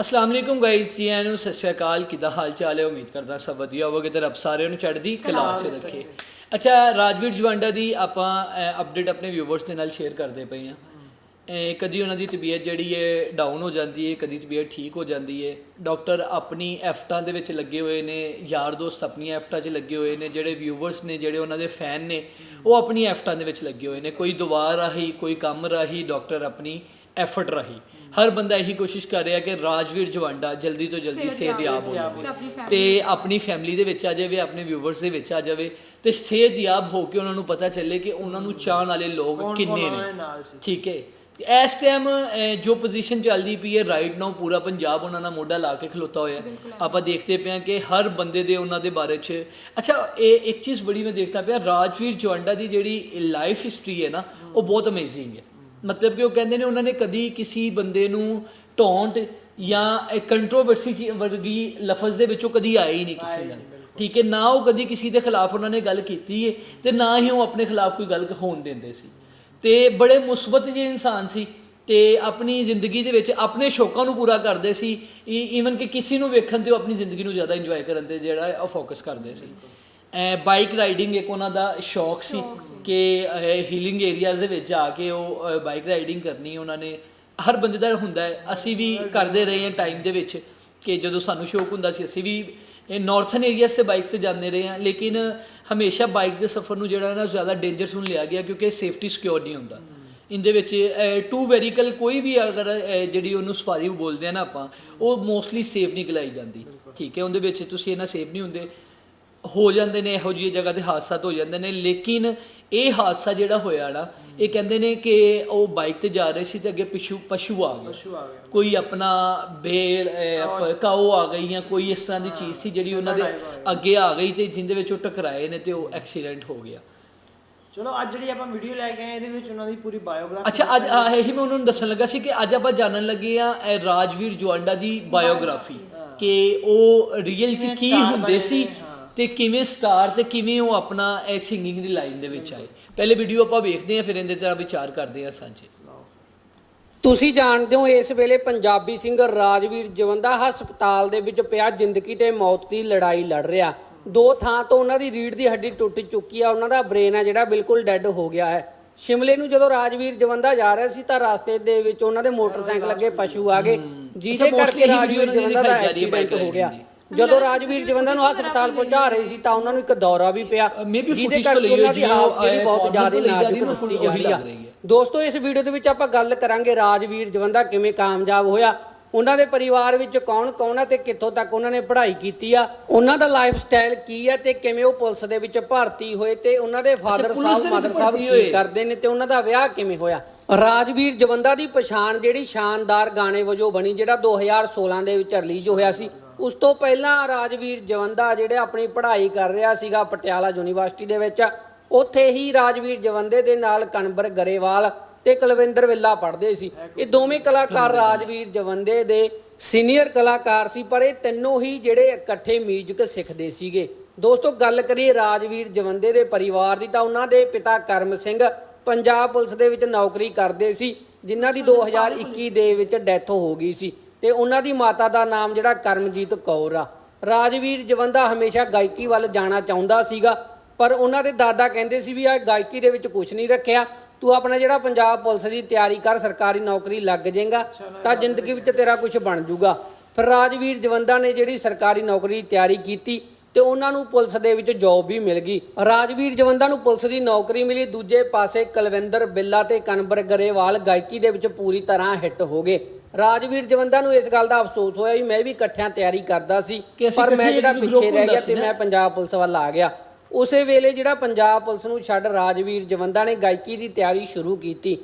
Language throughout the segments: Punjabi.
ਅਸਲਾਮ ਵਾਲੇਕੁਮ ਗਾਇਸ ਜੀ ਆਇਆਂ ਨੂੰ ਸਤਿ ਸ਼੍ਰੀ ਅਕਾਲ। ਕਿੱਦਾਂ ਹਾਲ ਚਾਲ ਹੈ? ਉਮੀਦ ਕਰਦਾ ਸਭ ਵਧੀਆ ਹੋਵੇਗਾ ਤੇ ਰੱਬ ਸਾਰਿਆਂ ਨੂੰ ਚੜ੍ਹਦੀ ਕਲਾ 'ਚ ਰੱਖੇ। ਅੱਛਾ ਰਾਜਵੀਰ ਜਵਾਂਡਾ ਦੀ ਆਪਾਂ ਅਪਡੇਟ ਆਪਣੇ ਵਿਊਵਰਸ ਦੇ ਨਾਲ ਸ਼ੇਅਰ ਕਰਦੇ ਪਏ ਅਹ ਕਦੀ ਉਹਨਾਂ ਦੀ ਤਬੀਅਤ ਜਿਹੜੀ ਹੈ ਡਾਊਨ ਹੋ ਜਾਂਦੀ ਹੈ ਕਦੀ ਤਬੀਅਤ ਠੀਕ ਹੋ ਜਾਂਦੀ ਹੈ। ਡਾਕਟਰ ਆਪਣੀ ਐਫਟਾਂ ਦੇ ਵਿੱਚ ਲੱਗੇ ਹੋਏ ਨੇ ਯਾਰ ਦੋਸਤ ਆਪਣੀਆਂ ਐਫਟਾਂ 'ਚ ਲੱਗੇ ਹੋਏ ਨੇ ਜਿਹੜੇ ਵਿਊਵਰਸ ਨੇ ਜਿਹੜੇ ਉਹਨਾਂ ਦੇ ਫੈਨ ਨੇ ਉਹ ਆਪਣੀ ਐਫਟਾਂ ਦੇ ਵਿੱਚ ਲੱਗੇ ਹੋਏ ਨੇ। ਕੋਈ ਦੁਆ ਰਾਹੀਂ ਕੋਈ ਕੰਮ ਰਾਹੀਂ ਡਾਕਟਰ ਆਪਣੀ ਐਫਰਟ ਰਾਹੀਂ। ਹਰ ਬੰਦਾ ਇਹੀ ਕੋਸ਼ਿਸ਼ ਕਰ ਰਿਹਾ ਕਿ ਰਾਜਵੀਰ ਜਵਾਂਡਾ ਜਲਦੀ ਤੋਂ ਜਲਦੀ ਸਿਹਤਯਾਬ ਹੋ ਜਾਵੇ। ਤੇ ਆਪਣੀ ਫੈਮਿਲੀ ਦੇ ਵਿੱਚ ਆ ਜਾਵੇ ਆਪਣੇ ਵਿਊਵਰਸ ਦੇ ਵਿੱਚ ਆ ਜਾਵੇ ਤੇ ਸਿਹਤਯਾਬ ਹੋ ਕੇ ਉਹਨਾਂ ਨੂੰ ਪਤਾ ਚੱਲੇ ਕਿ ਉਹਨਾਂ ਨੂੰ ਚਾਹਣ ਵਾਲੇ ਲੋਕ ਕਿੰਨੇ ਨੇ। ਠੀਕ ਹੈ। ਇਸ ਟਾਈਮ ਜੋ ਪੋਜੀਸ਼ਨ ਚੱਲਦੀ ਪਈ ਹੈ ਰਾਈਟ ਨਾਓ ਪੂਰਾ ਪੰਜਾਬ ਉਹਨਾਂ ਦਾ ਮੋਢਾ ਲਾ ਕੇ ਖਲੋਤਾ ਹੋਇਆ। ਆਪਾਂ ਦੇਖਦੇ ਪਏ ਹਾਂ ਕਿ ਹਰ ਬੰਦੇ ਦੇ ਉਹਨਾਂ ਦੇ ਬਾਰੇ 'ਚ ਅੱਛਾ ਇਹ ਇੱਕ ਚੀਜ਼ ਬੜੀ ਮੈਂ ਦੇਖਦਾ ਪਿਆ ਰਾਜਵੀਰ ਜਵਾਂਡਾ ਦੀ ਜਿਹੜੀ ਲਾਈਫ ਹਿਸਟਰੀ ਹੈ ਨਾ ਉਹ ਬਹੁਤ ਅਮੇਜ਼ਿੰਗ ਹੈ। ਮਤਲਬ ਕਿ ਉਹ ਕਹਿੰਦੇ ਨੇ ਉਹਨਾਂ ਨੇ ਕਦੀ ਕਿਸੇ ਬੰਦੇ ਨੂੰ ਟੌਂਟ ਜਾਂ ਕੰਟਰੋਵਰਸੀ ਵਰਗੀ ਲਫ਼ਜ਼ ਦੇ ਵਿੱਚੋਂ ਕਦੀ ਆਏ ਹੀ ਨਹੀਂ ਕਿਸੇ ਨਾਲ। ਠੀਕ ਹੈ ਨਾ ਉਹ ਕਦੀ ਕਿਸੇ ਦੇ ਖਿਲਾਫ ਉਹਨਾਂ ਨੇ ਗੱਲ ਕੀਤੀ ਹੈ ਤੇ ਨਾ ਹੀ ਉਹ ਆਪਣੇ ਖਿਲਾਫ ਕੋਈ ਗੱਲ ਹੋਣ ਦਿੰਦੇ ਸੀ। ਤੇ ਬੜੇ ਮੁਸਬਤ ਜਿਹੇ ਇਨਸਾਨ ਸੀ ਤੇ ਆਪਣੀ ਜ਼ਿੰਦਗੀ ਦੇ ਵਿੱਚ ਆਪਣੇ ਸ਼ੌਕਾਂ ਨੂੰ ਪੂਰਾ ਕਰਦੇ ਸੀ ਈਵਨ ਕਿ ਕਿਸੇ ਨੂੰ ਵੇਖਣ ਤੇ ਉਹ ਆਪਣੀ ਜ਼ਿੰਦਗੀ ਨੂੰ ਜ਼ਿਆਦਾ ਇੰਜੋਏ ਕਰਨ ਤੇ ਜਿਹੜਾ ਉਹ ਫੋਕਸ ਕਰਦੇ ਸੀ। ਬਾਈਕ ਰਾਈਡਿੰਗ ਇੱਕ ਉਹਨਾਂ ਦਾ ਸ਼ੌਕ ਸੀ ਕਿ ਹੀਲਿੰਗ ਏਰੀਆਜ਼ ਦੇ ਵਿੱਚ ਜਾ ਕੇ ਉਹ ਬਾਈਕ ਰਾਈਡਿੰਗ ਕਰਨੀ ਉਹਨਾਂ ਨੇ। ਹਰ ਬੰਦੇ ਦਾ ਹੁੰਦਾ ਹੈ। ਅਸੀਂ ਵੀ ਕਰਦੇ ਰਹੇ ਹਾਂ ਟਾਈਮ ਦੇ ਵਿੱਚ ਕਿ ਜਦੋਂ ਸਾਨੂੰ ਸ਼ੌਕ ਹੁੰਦਾ ਸੀ ਅਸੀਂ ਵੀ ਇਹ ਨਾਰਥਨ ਏਰੀਆਸ ਤੇ ਬਾਈਕ ਤੇ ਜਾਂਦੇ ਰਹੇ ਹਾਂ। ਲੇਕਿਨ ਹਮੇਸ਼ਾ ਬਾਈਕ ਦੇ ਸਫ਼ਰ ਨੂੰ ਜਿਹੜਾ ਨਾ ਜ਼ਿਆਦਾ ਡੇਂਜਰਸ ਨੂੰ ਲਿਆ ਗਿਆ ਕਿਉਂਕਿ ਸੇਫਟੀ ਸਿਕਿਉਰ ਨਹੀਂ ਹੁੰਦਾ। ਇਹਦੇ ਵਿੱਚ ਟੂ ਵੈਰੀਕਲ ਕੋਈ ਵੀ ਅਗਰ ਜਿਹੜੀ ਉਹਨੂੰ ਸਫਾਰੀ ਬੋਲਦੇ ਆ ਨਾ ਆਪਾਂ ਉਹ ਮੋਸਟਲੀ ਸੇਫ ਨਹੀਂ ਕਲਾਈ ਜਾਂਦੀ ਠੀਕ ਹੈ ਉਹਦੇ ਵਿੱਚ ਤੁਸੀਂ ਇਹਨਾਂ ਸੇਫ ਨਹੀਂ ਹੁੰਦੇ। ਹੋ ਜਾਂਦੇ ਨੇ ਇਹੋ ਜਿਹੀ ਜਗ੍ਹਾ ਤੇ ਹਾਦਸਾਤ ਹੋ ਜਾਂਦੇ ਨੇ ਲੇਕਿਨ ਇਹ ਹਾਦਸਾ ਜਿਹੜਾ ਹੋਇਆ ਨਾ ਇਹ ਕਹਿੰਦੇ ਨੇ ਕਿ ਉਹ ਬਾਈਕ ਤੇ ਜਾ ਰਹੇ ਸੀ ਤੇ ਅੱਗੇ ਪਿਛੂ ਪਸ਼ੂ ਆ ਗਏ। ਪਸ਼ੂ ਆ ਗਿਆ ਕੋਈ ਆਪਣਾ ਬੇਲ ਕਾਓ ਆ ਗਈ ਜਾਂ ਕੋਈ ਇਸ ਤਰ੍ਹਾਂ ਦੀ ਚੀਜ਼ ਸੀ ਜਿਹੜੀ ਉਹਨਾਂ ਦੇ ਅੱਗੇ ਆ ਗਈ ਤੇ ਜਿੰਦੇ ਵਿੱਚ ਉਹ ਟਕਰਾਏ ਨੇ ਤੇ ਉਹ ਐਕਸੀਡੈਂਟ ਹੋ ਗਿਆ। ਚਲੋ ਅੱਜ ਜਿਹੜੀ ਆਪਾਂ ਵੀਡੀਓ ਲੈ ਕੇ ਆਏ ਇਹਦੇ ਵਿੱਚ ਉਹਨਾਂ ਦੀ ਪੂਰੀ ਬਾਇਓਗ੍ਰਾਫੀ ਅੱਛਾ ਅੱਜ ਇਹੀ ਮੈਂ ਉਹਨਾਂ ਨੂੰ ਦੱਸਣ ਲੱਗਾ ਸੀ ਕਿ ਅੱਜ ਆਪਾਂ ਜਾਣਨ ਲੱਗੇ ਆ ਇਹ ਰਾਜਵੀਰ ਜਵਾਂਡਾ ਦੀ ਬਾਇਓਗ੍ਰਾਫੀ ਕਿ ਉਹ ਰੀਅਲ ਚ ਕੀ ਹੁੰਦੇ ਸੀ ਤੇ ਕਿਵੇਂ ਸਟਾਰ ਤੇ ਕਿਵੇਂ ਉਹ ਆਪਣਾ ਇਹ ਸਿੰਗਿੰਗ ਦੀ ਲਾਈਨ ਦੇ ਵਿੱਚ ਆਏ? ਪਹਿਲੇ ਵੀਡੀਓ ਆਪਾਂ ਵੇਖਦੇ ਆ ਫਿਰ ਇਹਦੇ ਤੇ ਵਿਚਾਰ ਕਰਦੇ ਆ ਸਾਂਝੇ। ਤੁਸੀਂ ਜਾਣਦੇ ਹੋ ਇਸ ਵੇਲੇ ਪੰਜਾਬੀ ਸਿੰਗਰ ਰਾਜਵੀਰ ਜਵੰਦਾ ਹਸਪਤਾਲ ਦੇ ਵਿੱਚ ਪਿਆ ਜ਼ਿੰਦਗੀ ਤੇ ਮੌਤ ਦੀ ਲੜਾਈ ਲੜ ਰਿਹਾ। ਦੋ ਥਾਂ ਤੋਂ ਉਹਨਾਂ ਦੀ ਰੀੜ ਦੀ ਹੱਡੀ ਟੁੱਟ ਚੁੱਕੀ ਆ ਉਹਨਾਂ ਦਾ ਬ੍ਰੇਨ ਆ ਜਿਹੜਾ ਬਿਲਕੁਲ ਡੈੱਡ ਹੋ ਗਿਆ ਹੈ। ਸ਼ਿਮਲੇ ਨੂੰ ਜਦੋਂ ਰਾਜਵੀਰ ਜਵੰਦਾ ਜਾ ਰਿਹਾ ਸੀ ਤਾਂ ਰਸਤੇ ਦੇ ਵਿੱਚ ਉਹਨਾਂ ਦੇ ਮੋਟਰਸਾਈਕਲ ਅੱਗੇ ਪਸ਼ੂ ਆ ਗਏ ਜਿਹਦੇ ਕਰਕੇ ਰਾਜਵੀਰ ਜਵੰਦਾ ਦਾ ਹੈ ਐਕਸੀਡੈਂਟ ਹੋ ਗਿਆ। ਜਦੋਂ ਰਾਜਵੀਰ ਜਵੰਦਾ ਨੂੰ ਹਸਪਤਾਲ ਪਹੁੰਚਾ ਰਹੇ ਸੀ ਤਾਂ ਉਹਨਾਂ ਨੂੰ ਇੱਕ ਦੌਰਾ ਵੀ ਪਿਆ। ਜਿਹਦੇ ਕਰਕੇ ਉਹਨਾਂ ਦੀ ਹਾਲਤ ਜਿਹੜੀ ਬਹੁਤ ਜ਼ਿਆਦਾ ਨਾਜ਼ੁਕ ਦੱਸੀ ਜਾ ਰਹੀ ਆ। ਹੈ। ਦੋਸਤੋ ਇਸ ਵੀਡੀਓ ਦੇ ਵਿੱਚ ਆਪਾਂ ਗੱਲ ਕਰਾਂਗੇ ਰਾਜਵੀਰ ਜਵੰਦਾ ਕਿਵੇਂ ਕਾਮਯਾਬ ਹੋਇਆ। ਉਹਨਾਂ ਦੇ ਪਰਿਵਾਰ ਵਿੱਚ ਕੌਣ ਕੌਣ ਆ ਤੇ ਕਿੱਥੋਂ ਤੱਕ ਉਹਨਾਂ ਨੇ ਪੜ੍ਹਾਈ ਕੀਤੀ ਆ। ਉਹਨਾਂ ਦਾ ਲਾਈਫ ਸਟਾਈਲ ਕੀ ਆ ਤੇ ਕਿਵੇਂ ਉਹ ਪੁਲਿਸ ਦੇ ਵਿੱਚ ਭਰਤੀ ਹੋਏ ਤੇ ਉਹਨਾਂ ਦੇ ਫਾਦਰ ਸਾਹਿਬ ਮਦਰ ਸਾਹਿਬ ਕੀ। ਕਰਦੇ ਨੇ ਤੇ ਉਹਨਾਂ ਦਾ ਵਿਆਹ ਕਿਵੇਂ ਹੋਇਆ। ਰਾਜਵੀਰ ਜਵੰਦਾ ਦੀ ਪਛਾਣ ਜਿਹੜੀ ਸ਼ਾਨਦਾਰ ਗਾਣੇ ਵਜੋਂ ਬਣੀ ਜਿਹੜਾ 2016 ਦੇ ਵਿੱਚ ਰਿਲੀਜ਼ ਹੋਇਆ ਸੀ ਉਸ ਤੋਂ ਪਹਿਲਾਂ ਰਾਜਵੀਰ ਜਵੰਦਾ ਜਿਹੜੇ ਆਪਣੀ ਪੜ੍ਹਾਈ ਕਰ ਰਿਹਾ ਸੀਗਾ ਪਟਿਆਲਾ ਯੂਨੀਵਰਸਿਟੀ ਦੇ ਵਿੱਚ ਉੱਥੇ ਹੀ ਰਾਜਵੀਰ ਜਵੰਦੇ ਦੇ ਨਾਲ ਕਨਵਰ ਗਰੇਵਾਲ ਤੇ ਕੁਲਵਿੰਦਰ ਵਿੱਲਾ ਪੜ੍ਹਦੇ ਸੀ। ਇਹ ਦੋਵੇਂ ਕਲਾਕਾਰ ਰਾਜਵੀਰ ਜਵੰਦੇ ਦੇ ਸੀਨੀਅਰ ਕਲਾਕਾਰ ਸੀ ਪਰ ਇਹ ਤਿੰਨੋਂ ਹੀ ਜਿਹੜੇ ਇਕੱਠੇ ਮਿਊਜ਼ਿਕ ਸਿੱਖਦੇ ਸੀਗੇ। ਦੋਸਤੋ ਗੱਲ ਕਰੀਏ ਰਾਜਵੀਰ ਜਵੰਦੇ ਦੇ ਪਰਿਵਾਰ ਦੀ ਤਾਂ ਉਹਨਾਂ ਦੇ ਪਿਤਾ ਕਰਮ ਸਿੰਘ ਪੰਜਾਬ ਪੁਲਿਸ ਦੇ ਵਿੱਚ ਨੌਕਰੀ ਕਰਦੇ ਸੀ ਜਿਨ੍ਹਾਂ ਦੀ 2021 ਦੇ ਵਿੱਚ ਡੈਥ ਹੋ ਗਈ ਸੀ। ਤੇ ਉਹਨਾਂ ਦੀ ਮਾਤਾ ਦਾ ਨਾਮ ਜਿਹੜਾ ਕਰਮਜੀਤ ਕੌਰ ਆ। ਰਾਜਵੀਰ ਜਵੰਦਾ ਹਮੇਸ਼ਾ ਗਾਇਕੀ ਵੱਲ ਜਾਣਾ ਚਾਹੁੰਦਾ ਸੀਗਾ ਪਰ ਉਹਨਾਂ ਦੇ ਦਾਦਾ ਕਹਿੰਦੇ ਸੀ ਵੀ ਆ ਗਾਇਕੀ ਦੇ ਵਿੱਚ ਕੁਝ ਨਹੀਂ ਰੱਖਿਆ। ਤੂੰ ਆਪਣਾ ਜਿਹੜਾ ਪੰਜਾਬ ਪੁਲਿਸ ਦੀ ਤਿਆਰੀ ਕਰ ਸਰਕਾਰੀ ਨੌਕਰੀ ਲੱਗ ਜਾਏਗਾ ਤਾਂ ਜ਼ਿੰਦਗੀ ਵਿੱਚ ਤੇਰਾ ਕੁਝ ਬਣ ਜਾਊਗਾ। ਫਿਰ ਰਾਜਵੀਰ ਜਵੰਦਾ ਨੇ ਜਿਹੜੀ ਸਰਕਾਰੀ ਨੌਕਰੀ ਦੀ ਤਿਆਰੀ ਕੀਤੀ ਤੇ ਉਹਨਾਂ ਨੂੰ ਪੁਲਿਸ ਦੇ ਵਿੱਚ ਜੌਬ ਵੀ ਮਿਲ ਗਈ। ਰਾਜਵੀਰ ਜਵੰਦਾ ਨੂੰ ਪੁਲਿਸ ਦੀ ਨੌਕਰੀ ਮਿਲੀ ਦੂਜੇ ਪਾਸੇ ਕੁਲਵਿੰਦਰ ਬਿੱਲਾ ਤੇ ਕਨਵਰ ਗਰੇਵਾਲ ਗਾਇਕੀ ਦੇ ਵਿੱਚ ਪੂਰੀ ਤਰ੍ਹਾਂ ਹਿੱਟ ਹੋ ਗਏ। ਰਾਜਵੀਰ ਜਵੰਦਾ ਨੂੰ ਇਸ ਗੱਲ ਦਾ ਅਫਸੋਸ ਹੋਇਆ ਵੀ ਮੈਂ ਵੀ ਇਕੱਠਿਆਂ ਤਿਆਰੀ ਕਰਦਾ ਸੀ ਕਿ ਅਸੀਂ ਪਰ ਮੈਂ ਇਕੱਠੇ ਜਿਹੜਾ ਇੱਕ ਪਿੱਛੇ ਰਹਿ ਹੁੰਦਾ ਗਿਆ ਸੀ ਤੇ ਨਾ। ਮੈਂ ਪੰਜਾਬ ਪੁਲਿਸ ਵੱਲ ਆ ਗਿਆ। ਉਸੇ ਵੇਲੇ ਜਿਹੜਾ ਪੰਜਾਬ ਪੁਲਿਸ ਨੂੰ ਛੱਡ ਰਾਜਵੀਰ ਜਵੰਦਾ ਨੇ ਗਾਇਕੀ ਦੀ ਤਿਆਰੀ ਸ਼ੁਰੂ ਕੀਤੀ।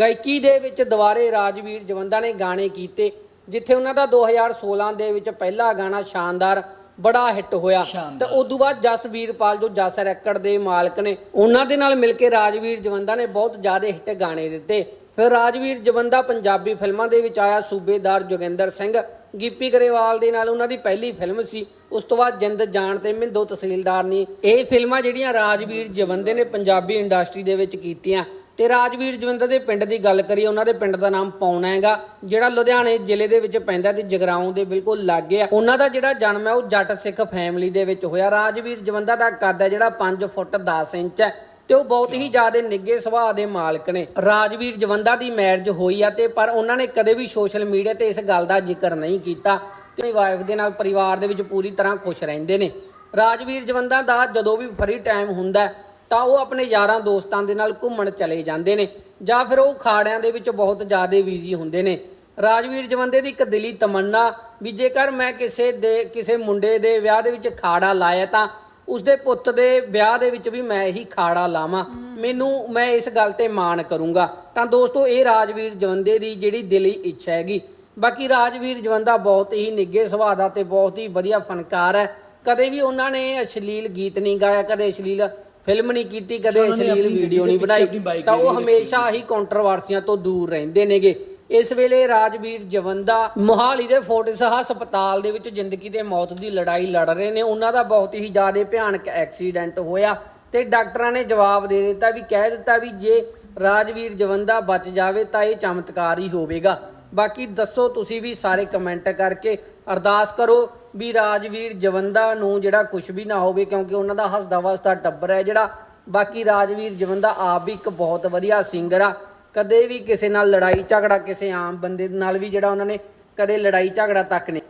ਗਾਇਕੀ ਦੇ ਵਿੱਚ ਦੁਬਾਰੇ ਰਾਜਵੀਰ ਜਵੰਦਾ ਨੇ ਗਾਣੇ ਕੀਤੇ ਜਿੱਥੇ ਉਹਨਾਂ ਦਾ 2016 ਦੇ ਵਿੱਚ ਪਹਿਲਾ ਗਾਣਾ ਸ਼ਾਨਦਾਰ ਬੜਾ ਹਿੱਟ ਹੋਇਆ। ਤੇ ਉਦੋਂ ਬਾਅਦ ਜਸ ਵੀਰਪਾਲ ਜੋ ਜਸ ਰੈਕਡ ਦੇ ਮਾਲਕ ਨੇ ਉਹਨਾਂ ਦੇ ਨਾਲ ਮਿਲ ਕੇ ਰਾਜਵੀਰ ਜਵੰਦਾ ਨੇ ਬਹੁਤ ਜ਼ਿਆਦਾ ਹਿੱਟ ਗਾਣੇ ਦਿੱਤੇ। ਫਿਰ ਰਾਜਵੀਰ ਜਵੰਦਾ ਪੰਜਾਬੀ ਫਿਲਮਾਂ ਦੇ ਵਿੱਚ ਆਇਆ ਸੂਬੇਦਾਰ ਜੋਗਿੰਦਰ ਸਿੰਘ। ਗਿੱਪੀ ਗਰੇਵਾਲ ਦੇ ਨਾਲ ਉਹਨਾਂ ਦੀ ਪਹਿਲੀ ਫਿਲਮ ਸੀ। ਉਸ ਤੋਂ ਬਾਅਦ ਜਿੰਦ ਜਾਣ ਤੇ ਮਿੰਦੋ ਤਹਿਸੀਲਦਾਰ ਨੇ ਇਹ ਫਿਲਮਾਂ ਜਿਹੜੀਆਂ ਰਾਜਵੀਰ ਜਵੰਦੇ ਨੇ ਪੰਜਾਬੀ ਇੰਡਸਟਰੀ ਦੇ ਵਿੱਚ ਕੀਤੀਆਂ। ਤੇ ਰਾਜਵੀਰ ਜਵੰਦਰ ਦੇ ਪਿੰਡ ਦੀ ਗੱਲ ਕਰੀਏ, ਉਹਨਾਂ ਦੇ ਪਿੰਡ ਦਾ ਨਾਮ ਪੌਣਾ ਹੈਗਾ, ਜਿਹੜਾ ਲੁਧਿਆਣੇ ਜ਼ਿਲ੍ਹੇ ਦੇ ਵਿੱਚ ਪੈਂਦਾ ਤੇ ਜਗਰਾਉਂ ਦੇ ਬਿਲਕੁਲ ਲਾਗੇ ਆ। ਉਹਨਾਂ ਦਾ ਜਿਹੜਾ ਜਨਮ ਹੈ, ਉਹ ਜੱਟ ਸਿੱਖ ਫੈਮਿਲੀ ਦੇ ਵਿੱਚ ਹੋਇਆ। ਰਾਜਵੀਰ ਜਵੰਦਾ ਦਾ ਕੱਦ ਹੈ ਜਿਹੜਾ 5 ਫੁੱਟ 10 ਇੰਚ ਹੈ। ਤੇ ਉਹ ਬਹੁਤ ਹੀ ਜ਼ਿਆਦਾ ਨਿੱਗੇ ਸੁਭਾਅ ਦੇ ਮਾਲਕ ਨੇ। ਰਾਜਵੀਰ ਜਵੰਦਾ ਦੀ ਮੈਰਿਜ ਹੋਈ ਆ ਤੇ ਪਰ ਉਹਨਾਂ ਨੇ ਕਦੇ ਵੀ ਸੋਸ਼ਲ ਮੀਡੀਆ ਤੇ ਇਸ ਗੱਲ ਦਾ ਜ਼ਿਕਰ ਨਹੀਂ ਕੀਤਾ ਤੇ ਵਾਈਫ ਦੇ ਨਾਲ ਪਰਿਵਾਰ ਦੇ ਵਿੱਚ ਪੂਰੀ ਤਰ੍ਹਾਂ ਖੁਸ਼ ਰਹਿੰਦੇ ਨੇ। ਰਾਜਵੀਰ ਜਵੰਦਾ ਦਾ ਜਦੋਂ ਵੀ ਫਰੀ ਟਾਈਮ ਹੁੰਦਾ ਤਾਂ ਉਹ ਆਪਣੇ ਯਾਰਾਂ ਦੋਸਤਾਂ ਦੇ ਨਾਲ ਘੁੰਮਣ ਚਲੇ ਜਾਂਦੇ ਨੇ ਜਾਂ ਫਿਰ ਉਹ ਖਾੜਿਆਂ ਦੇ ਵਿੱਚ ਬਹੁਤ ਜ਼ਿਆਦਾ ਬਿਜ਼ੀ ਹੁੰਦੇ ਨੇ। ਰਾਜਵੀਰ ਜਵੰਦੇ ਦੀ ਇੱਕ ਦਿਲੀ ਤਮੰਨਾ ਵੀ ਜੇਕਰ ਮੈਂ ਕਿਸੇ ਦੇ, ਕਿਸੇ ਮੁੰਡੇ ਦੇ ਵਿਆਹ ਦੇ ਵਿੱਚ ਖਾੜਾ ਲਾਇਆ ਤਾਂ ਉਸਦੇ ਪੁੱਤ ਦੇ ਵਿਆਹ ਦੇ ਵਿੱਚ ਵੀ ਮੈਂ ਹੀ ਖਾੜਾ ਲਾਵਾਂ। ਮੈਨੂੰ ਮੈਂ ਇਸ ਗੱਲ ਤੇ ਮਾਣ ਕਰੂੰਗਾ। ਤਾਂ ਦੋਸਤੋ ਇਹ ਰਾਜਵੀਰ ਜਵੰਦੇ ਦੀ ਜਿਹੜੀ ਦਿਲੀ ਇੱਛਾ ਹੈਗੀ। ਬਾਕੀ ਰਾਜਵੀਰ ਜਵੰਦਾ ਬਹੁਤ ਹੀ ਨਿੱਗੇ ਸੁਭਾਅ ਦਾ ਤੇ ਬਹੁਤ ਹੀ ਵਧੀਆ ਫਨਕਾਰ ਹੈ। ਕਦੇ ਵੀ ਉਹਨਾਂ ਨੇ ਅਸ਼ਲੀਲ ਗੀਤ ਨਹੀਂ ਗਾਇਆ ਕਦੇ ਅਸ਼ਲੀਲ ਫਿਲਮ ਨਹੀਂ ਕੀਤੀ ਕਦੇ ਅਸ਼ਲੀਲ ਵੀਡੀਓ ਨਹੀਂ ਬਣਾਈ। ਤਾਂ ਉਹ ਹਮੇਸ਼ਾ ਹੀ ਕੰਟਰੋਵਰਸੀਆਂ ਤੋਂ ਦੂਰ ਰਹਿੰਦੇ ਨੇਗੇ। ਇਸ ਵੇਲੇ ਰਾਜਵੀਰ ਜਵੰਦਾ ਮੋਹਾਲੀ ਦੇ ਫੋਰਟਿਸ ਹਸਪਤਾਲ ਦੇ ਵਿੱਚ ਜ਼ਿੰਦਗੀ ਤੇ ਮੌਤ ਦੀ ਲੜਾਈ ਲੜ ਰਹੇ ਨੇ। ਉਹਨਾਂ ਦਾ ਬਹੁਤ ਹੀ ਜ਼ਿਆਦਾ ਭਿਆਨਕ ਐਕਸੀਡੈਂਟ ਹੋਇਆ ਤੇ ਡਾਕਟਰਾਂ ਨੇ ਜਵਾਬ ਦੇ ਦਿੱਤਾ ਵੀ, ਕਹਿ ਦਿੱਤਾ ਵੀ ਜੇ ਰਾਜਵੀਰ ਜਵੰਦਾ ਬਚ ਜਾਵੇ ਤਾਂ ਇਹ ਚਮਤਕਾਰ ਹੀ ਹੋਵੇਗਾ। ਬਾਕੀ ਦੱਸੋ ਤੁਸੀਂ ਵੀ ਸਾਰੇ ਕਮੈਂਟ ਕਰਕੇ। ਅਰਦਾਸ ਕਰੋ ਵੀ ਰਾਜਵੀਰ ਜਵੰਦਾ ਨੂੰ ਜਿਹੜਾ ਕੁਝ ਵੀ ਨਾ ਹੋਵੇ, ਕਿਉਂਕਿ ਉਹਨਾਂ ਦਾ ਹੱਸਦਾ ਵਸਦਾ ਟੱਬਰ ਹੈ ਜਿਹੜਾ। ਬਾਕੀ ਰਾਜਵੀਰ ਜਵੰਦਾ ਆਪ ਵੀ ਇੱਕ ਬਹੁਤ ਵਧੀਆ ਸਿੰਗਰ ਆ। ਕਦੇ ਵੀ ਕਿਸੇ ਨਾਲ ਲੜਾਈ ਝਗੜਾ ਕਿਸੇ ਆਮ ਬੰਦੇ ਨਾਲ ਵੀ ਜਿਹੜਾ ਉਹਨਾਂ ਨੇ ਕਦੇ ਲੜਾਈ ਝਗੜਾ ਤੱਕ ਨਹੀਂ।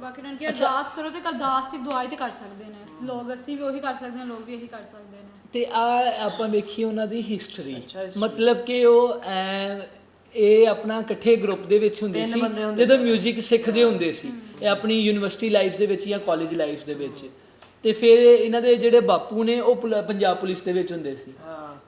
ਬਾਕੀ ਉਹਨਾਂ ਕਿ ਅਰਦਾਸ ਕਰੋ ਤੇ ਅਰਦਾਸ ਦੀ ਦੁਆਈ ਤੇ ਕਰ ਸਕਦੇ ਨੇ। ਲੋਕ ਅਸੀਂ ਵੀ ਉਹੀ ਕਰ ਸਕਦੇ ਹਾਂ ਲੋਕ ਵੀ ਇਹੀ ਕਰ ਸਕਦੇ ਨੇ। ਤੇ ਆ ਆਪਾਂ ਵੇਖੀ ਉਹਨਾਂ ਦੀ ਹਿਸਟਰੀ ਮਤਲਬ ਕਿ ਉਹ ਐਂ ਇਹ ਆਪਣਾ ਇਕੱਠੇ ਗਰੁੱਪ ਦੇ ਵਿੱਚ ਹੁੰਦੇ ਸੀ। ਜਦੋਂ 뮤직 ਸਿੱਖਦੇ ਹੁੰਦੇ ਸੀ। ਇਹ ਆਪਣੀ ਯੂਨੀਵਰਸਿਟੀ ਲਾਈਫ ਦੇ ਵਿੱਚ ਜਾਂ ਕਾਲਜ ਲਾਈਫ ਦੇ ਵਿੱਚ। ਤੇ ਫਿਰ ਇਹਨਾਂ ਦੇ ਜਿਹੜੇ ਬਾਪੂ ਨੇ ਉਹ ਪੰਜਾਬ ਪੁਲਿਸ ਦੇ ਵਿੱਚ ਹੁੰਦੇ ਸੀ।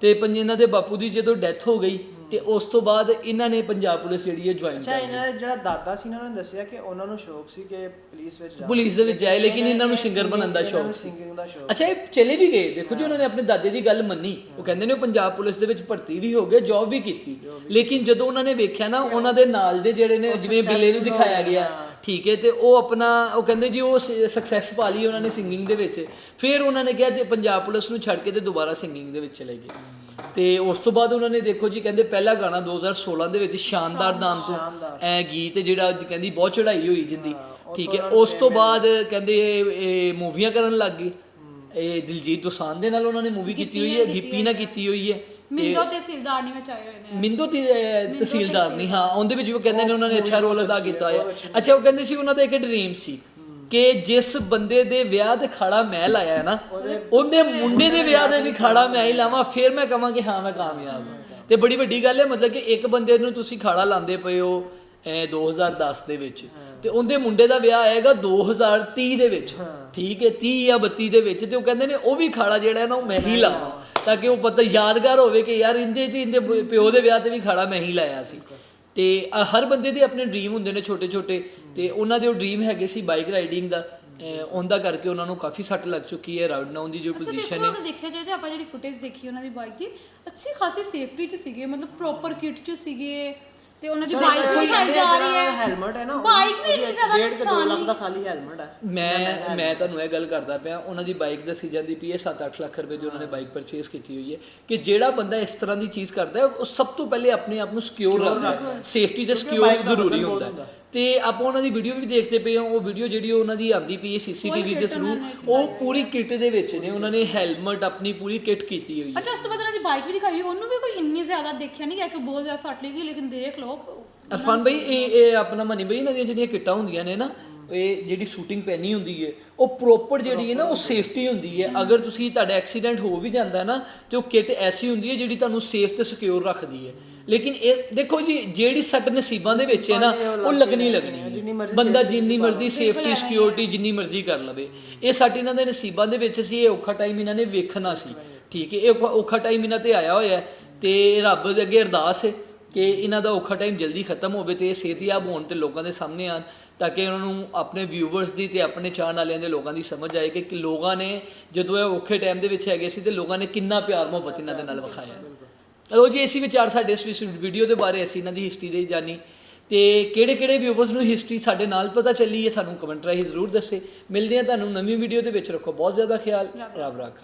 ਤੇ ਪੰਜ ਇਹਨਾਂ ਦੇ ਬਾਪੂ ਦੀ ਜਦੋਂ ਡੈਥ ਹੋ ਗਈ ਤੇ ਉਸ ਤੋਂ ਬਾਅਦ ਇਹਨਾਂ ਨੇ ਪੰਜਾਬ ਪੁਲਿਸ ਜਿਹੜੀ ਹੈ ਜੁਆਇਨ ਅੱਛਾ ਕਰ ਲਈ ਇਹਨਾਂ ਦਾ ਜਿਹੜਾ ਦਾਦਾ ਸੀ ਨਾ ਉਹਨਾਂ ਨੇ ਦੱਸਿਆ ਕਿ ਉਹਨਾਂ ਨੂੰ ਸ਼ੌਕ ਸੀ ਕਿ ਪੁਲਿਸ ਵਿੱਚ ਜਾਣਾ। ਪੁਲਿਸ ਦੇ ਵਿੱਚ ਜਾਏ ਲੇਕਿਨ ਇਹਨਾਂ ਨੂੰ ਸਿੰਗਰ ਬਣਨ ਦਾ ਸ਼ੌਕ ਸੀ। ਸਿੰਗਿੰਗ ਦਾ ਸ਼ੌਕ ਅੱਛਾ ਇਹ ਚਲੇ ਵੀ ਗਏ। ਦੇਖੋ ਜੀ ਉਹਨਾਂ ਨੇ ਆਪਣੇ ਦਾਦੇ ਦੀ ਗੱਲ ਮੰਨੀ। ਉਹ ਕਹਿੰਦੇ ਨੇ ਉਹ ਪੰਜਾਬ ਪੁਲਿਸ ਦੇ ਵਿੱਚ ਭਰਤੀ ਵੀ ਹੋ ਗਏ ਜੌਬ ਵੀ ਕੀਤੀ। ਲੇਕਿਨ ਜਦੋਂ ਉਹਨਾਂ ਨੇ ਵੇਖਿਆ ਨਾ ਉਹਨਾਂ ਦੇ ਨਾਲ ਦੇ ਜਿਹੜੇ ਨੇ ਜਿਵੇਂ ਬਿੱਲੇ ਨੂੰ ਦਿਖਾਇਆ ਗਿਆ ਠੀਕ ਹੈ ਤੇ ਉਹ ਆਪਣਾ ਉਹ ਕਹਿੰਦੇ ਜੀ ਉਹ ਸਕਸੈਸ ਪਾ ਲਈ ਉਹਨਾਂ ਨੇ ਸਿੰਗਿੰਗ ਦੇ ਵਿੱਚ। ਫਿਰ ਉਹਨਾਂ ਨੇ ਕਿਹਾ ਤੇ ਪੰਜਾਬ ਪੁਲਿਸ ਨੂੰ ਛੱਡ ਕੇ ਤੇ ਦੁਬਾਰਾ ਸਿੰਗਿੰਗ ਦੇ ਵਿੱਚ ਚਲੇ ਗਏ। ਤੇ ਉਸ ਤੋਂ ਬਾਅਦ ਉਹਨਾਂ ਨੇ ਦੇਖੋ ਜੀ ਕਹਿੰਦੇ ਪਹਿਲਾ ਗਾਣਾ 2016 ਦੇ ਵਿੱਚ ਸ਼ਾਨਦਾਰ ਨਾਮ ਤੋਂ ਐ ਗੀਤ ਜਿਹੜਾ ਕਹਿੰਦੀ ਬਹੁਤ ਚੜ੍ਹਾਈ ਹੋਈ ਜਿੰਦੀ। ਠੀਕ ਹੈ ਉਸ ਤੋਂ ਬਾਅਦ ਕਹਿੰਦੇ ਇਹ- ਇਹ ਮੂਵੀਆਂ ਕਰਨ ਲੱਗ ਗਏ। ਇਹ ਦਿਲਜੀਤ ਦੋਸਾਂਝ ਦੇ ਨਾਲ ਉਹਨਾਂ ਨੇ ਮੂਵੀ ਕੀਤੀ ਹੋਈ ਹੈ ਗਿੱਪੀ ਨਾਲ ਕੀਤੀ ਹੋਈ ਹੈ। ਮਿੰਦੋ ਤੇ ਸਿਲਦਾਰਨੀ ਵਿੱਚ ਆਏ ਹੋਏ ਨੇ। ਮਿੰਦੋ ਤੇ ਤਹਿਸੀਲਦਾਰ ਨਹੀਂ ਹਾਂ ਉਹਦੇ ਵਿੱਚ ਵੀ ਉਹ ਕਹਿੰਦੇ ਨੇ ਉਹਨਾਂ ਨੇ ਅੱਛਾ ਰੋਲ ਅਦਾ ਕੀਤਾ ਹੋਇਆ। ਅੱਛਾ ਉਹ ਕਹਿੰਦੇ ਸੀ ਉਹਨਾਂ ਦਾ ਇੱਕ ਡ੍ਰੀਮ ਸੀ ਕਿ ਜਿਸ ਬੰਦੇ ਦੇ ਵਿਆਹ ਤੇ ਖਾੜਾ ਮੈਂ ਲਾਇਆ ਹੈ ਨਾ ਉਹਦੇ ਮੁੰਡੇ ਦੇ ਵਿਆਹ ਦੇ ਵੀ ਖਾੜਾ ਮੈਂ ਹੀ ਲਾਵਾਂ ਫਿਰ ਮੈਂ ਕਹਾਂ ਕਿ ਹਾਂ ਮੈਂ ਕਾਮਯਾਬ ਹਾਂ। ਤੇ ਬੜੀ ਵੱਡੀ ਗੱਲ ਹੈ ਮਤਲਬ ਕਿ ਇੱਕ ਬੰਦੇ ਨੂੰ ਤੁਸੀਂ ਖਾੜਾ ਲਾਉਂਦੇ ਪਏ ਹੋ ਐ 2010 ਦੇ ਵਿੱਚ। ਤੇ ਉਹਦੇ ਮੁੰਡੇ ਦਾ ਵਿਆਹ ਆਏਗਾ 2030 ਦੇ ਵਿੱਚ। ਠੀਕ ਹੈ 30 ਜਾਂ 32 ਦੇ ਵਿੱਚ ਤੇ ਉਹ ਕਹਿੰਦੇ ਨੇ ਉਹ ਵੀ ਖਾੜਾ ਜਿਹੜਾ ਹੈ ਨਾ ਉਹ ਮੈਂ ਹੀ ਲਾਵਾਂ। ਤਾਂ ਕਿ ਉਹ ਪਤਾ ਯਾਦਗਾਰ ਹੋਵੇ ਕਿ ਯਾਰ ਇੰਦੇ ਚ ਇੰਦੇ ਪਿਓ ਦੇ ਵਿਆਹ ਤੇ ਵੀ ਖਾੜਾ ਮੈਂ ਹੀ ਲਾਇਆ ਸੀ। ਤੇ ਹਰ ਬੰਦੇ ਦੇ ਆਪਣੇ ਡ੍ਰੀਮ ਹੁੰਦੇ ਨੇ ਛੋਟੇ ਛੋਟੇ ਤੇ ਉਹਨਾਂ ਦੇ ਉਹ ਡ੍ਰੀਮ ਹੈਗੇ ਸੀ ਬਾਈਕ ਰਾਈਡਿੰਗ ਦਾ। ਉਹਦਾ ਕਰਕੇ ਉਹਨਾਂ ਨੂੰ ਕਾਫੀ ਸੱਟ ਲੱਗ ਚੁੱਕੀ ਹੈ ਰਾਊਂਡ ਨਾਉਨ ਦੀ ਜੋ ਅੱਛਾ ਪੋਜੀਸ਼ਨ ਹੈ। ਅਗਰ ਦੇਖਿਆ ਜਾਏ ਤੇ ਆਪਾਂ ਜਿਹੜੀ ਫੁਟੇਜ ਦੇਖੀ ਉਹਨਾਂ ਦੀ ਬਾਈਕ ਦੀ ਅੱਛੀ ਖਾਸੀ ਸੇਫਟੀ ਚ ਸੀਗੇ ਮਤਲਬ ਪ੍ਰੋਪਰ ਕਿਟ ਚ ਸੀਗੇ ਤੇ ਉਹਨਾਂ ਦੀ ਬਾਈਕ ਵੀ ਦਿਖਾਈ ਜਾ ਰਹੀ ਹੈ ਹੈਲਮਟ ਹੈ ਨਾ ਬਾਈਕ ਵੀ ਇੰਨੀ ਜ਼ਿਆਦਾ ਨੁਕਸਾਨ ਲੱਖ ਦਾ ਖਾਲੀ ਹੈਲਮਟ ਹੈ। ਮੈਂ ਮੈਂ ਤੁਹਾਨੂੰ ਇਹ ਗੱਲ ਕਰਦਾ ਪਿਆ ਉਹਨਾਂ ਦੀ ਬਾਈਕ ਦੱਸੀ ਜਾਂਦੀ ਪਈ ਹੈ 7-8 ਲੱਖ ਰੁਪਏ ਦੀ ਉਹਨਾਂ ਨੇ ਬਾਈਕ ਪਰਚੇਸ ਕੀਤੀ ਹੋਈ ਹੈ ਕਿ ਜਿਹੜਾ ਬੰਦਾ ਇਸ ਤਰ੍ਹਾਂ ਦੀ ਚੀਜ਼ ਕਰਦਾ ਹੈ ਉਹ ਸਭ ਤੋਂ ਪਹਿਲੇ ਆਪਣੇ ਆਪ ਨੂੰ ਸਿਕਿਉਰ ਰੱਖਦਾ ਹੈ। ਸੇਫਟੀ ਤੇ ਸਿਕਿਉਰ ਜ਼ਰੂਰੀ ਹੁੰਦਾ ਹੈ। ਤੇ ਆਪਾਂ ਉਹਨਾਂ ਦੀ ਵੀਡੀਓ ਵੀ ਦੇਖਦੇ ਪਏ ਹਾਂ। ਉਹ ਵੀਡੀਓ ਜਿਹੜੀ ਉਹਨਾਂ ਦੀ ਆਂਦੀ ਪਈ ਹੈ ਸੀਸੀਟੀਵੀ ਦੇ ਥਰੂ ਉਹ ਪੂਰੀ ਕਿੱਟ ਦੇ ਵਿੱਚ ਨੇ। ਉਹਨਾਂ ਨੇ ਹੈਲਮਟ ਆਪਣੀ ਪੂਰੀ ਕਿੱਟ ਕੀਤੀ ਹੋਈ ਹੈ। ਅੱਛਾ ਉਸ ਤੋਂ ਬਾਅਦ ਉਹਨਾਂ ਦੀ ਬਾਈਕ ਵੀ ਦਿਖਾਈ ਉਹਨੂੰ ਵੀ ਕੋਈ ਇੰਨੀ ਜ਼ਿਆਦਾ ਦੇਖਿਆ ਨਹੀਂ ਗਿਆ ਕਿ ਬਹੁਤ ਜ਼ਿਆਦਾ ਫਟ ਲਈ ਲੇਕਿਨ ਦੇਖ ਲਓ। ਅਰਫਾਨ ਭਾਈ ਇਹ ਇਹ ਆਪਣਾ ਮਨੀ ਭਾਈ ਇਹਨਾਂ ਦੀਆਂ ਜਿਹੜੀਆਂ ਕਿੱਟਾਂ ਹੁੰਦੀਆਂ ਨੇ ਨਾ ਇਹ ਜਿਹੜੀ ਸ਼ੂਟਿੰਗ ਪੈਨੀ ਹੁੰਦੀ ਹੈ ਉਹ ਪ੍ਰੋਪਰ ਜਿਹੜੀ ਹੈ ਨਾ ਉਹ ਸੇਫਟੀ ਹੁੰਦੀ ਹੈ। ਅਗਰ ਤੁਸੀਂ ਤੁਹਾਡਾ ਐਕਸੀਡੈਂਟ ਹੋ ਵੀ ਜਾਂਦਾ ਹੈ ਨਾ ਤੇ ਉਹ ਕਿੱਟ ਐਸੀ ਹੁੰਦੀ ਹੈ ਜਿਹੜੀ ਤੁਹਾਨੂੰ ਸੇਫ ਤੇ ਸਿਕਿਉਰ ਰੱਖਦੀ ਹੈ। ਲੇਕਿਨ ਇਹ ਦੇਖੋ ਜੀ ਜਿਹੜੀ ਸੱਟ ਨਸੀਬਾਂ ਦੇ ਵਿੱਚ ਹੈ ਨਾ ਉਹ ਲੱਗਣੀ ਲੱਗਣੀ ਬੰਦਾ ਜਿੰਨੀ ਮਰਜ਼ੀ ਸੇਫਟੀ ਸਿਕਿਉਰਿਟੀ ਜਿੰਨੀ ਮਰਜ਼ੀ ਕਰ ਲਵੇ। ਇਹ ਸੱਟ ਇਹਨਾਂ ਦੇ ਨਸੀਬਾਂ ਦੇ ਵਿੱਚ ਸੀ ਇਹ ਔਖਾ ਟਾਈਮ ਇਹਨਾਂ ਨੇ ਵੇਖਣਾ ਸੀ। ਠੀਕ ਹੈ ਇਹ ਔਖਾ- ਟਾਈਮ ਇਹਨਾਂ ਤੇ ਆਇਆ ਹੋਇਆ ਤੇ ਰੱਬ ਦੇ ਅੱਗੇ ਅਰਦਾਸ ਹੈ ਕਿ ਇਹਨਾਂ ਦਾ ਔਖਾ ਟਾਈਮ ਜਲਦੀ ਖਤਮ ਹੋਵੇ ਤੇ ਇਹ ਸਿਹਤਯਾਬ ਹੋਣ ਤੇ ਲੋਕਾਂ ਦੇ ਸਾਹਮਣੇ ਆਣ ਤਾਂ ਕਿ ਉਹਨਾਂ ਨੂੰ ਆਪਣੇ ਵਿਊਵਰਸ ਦੀ ਤੇ ਆਪਣੇ ਚਾਹਣ ਵਾਲਿਆਂ ਦੇ ਲੋਕਾਂ ਦੀ ਸਮਝ ਆਏ ਕਿ ਕਿ ਲੋਕਾਂ ਨੇ ਜਦੋਂ ਇਹ ਔਖੇ ਟਾਈਮ ਦੇ ਵਿੱਚ ਹੈਗੇ ਸੀ ਤੇ ਲੋਕਾਂ ਨੇ ਕਿੰਨਾ ਪਿਆਰ ਮੁਹੱਬਤ ਇਹਨਾਂ ਦੇ ਨਾਲ ਵਿਖਾਇਆ ਚਲੋ ਜੀ ਅਸੀਂ ਵਿਚਾਰ ਸਾਡੇ ਇਸ ਵੀਡੀਓ ਦੇ ਬਾਰੇ ਅਸੀਂ ਇਹਨਾਂ ਦੀ ਹਿਸਟਰੀ ਦੇ ਜਾਣੀ। ਤੇ ਕਿਹੜੇ ਕਿਹੜੇ ਵਿਊਵਰਸ ਨੂੰ ਹਿਸਟਰੀ ਸਾਡੇ ਨਾਲ ਪਤਾ ਚੱਲੀ ਹੈ ਸਾਨੂੰ ਕਮੈਂਟ ਰਾਹੀਂ ਜ਼ਰੂਰ ਦੱਸੇ। ਮਿਲਦੇ ਹਾਂ ਤੁਹਾਨੂੰ ਨਵੀਂ ਵੀਡੀਓ ਦੇ ਵਿੱਚ। ਰੱਖੋ ਬਹੁਤ ਜ਼ਿਆਦਾ ਖਿਆਲ। ਰੱਬ ਰਾਖਾ।